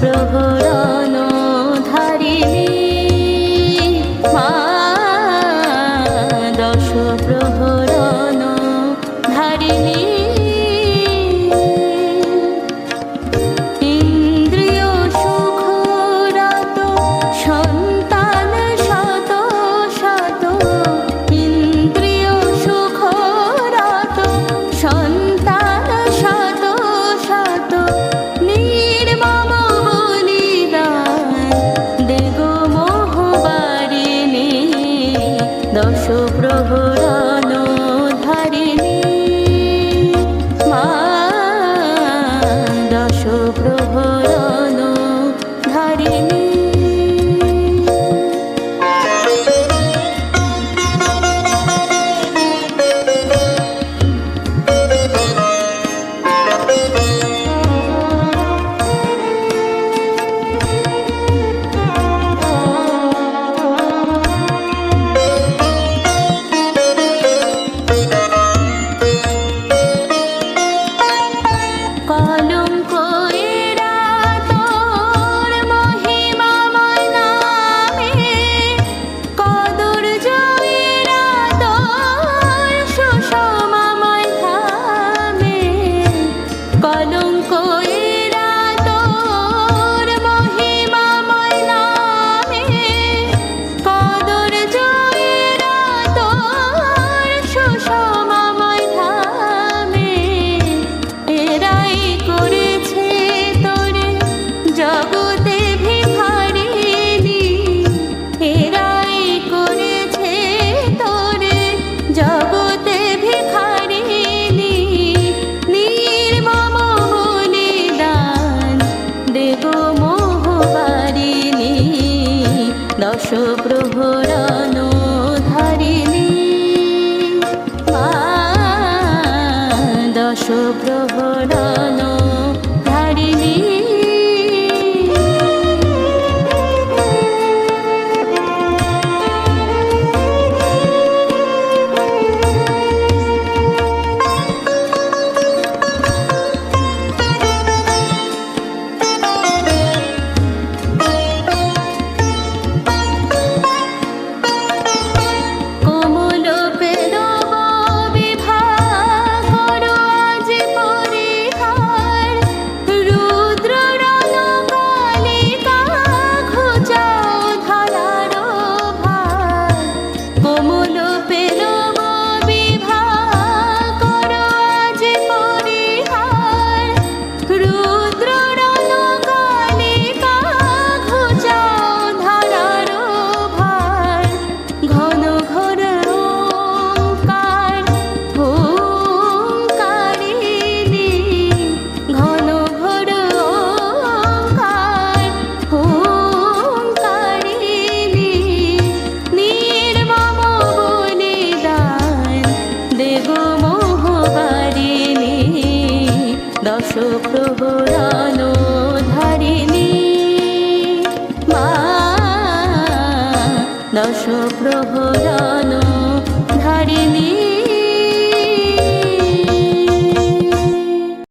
प्रभु প্রহরণ ধারিণী। দশ প্রহরণ দশ প্রহরানো ধারিণী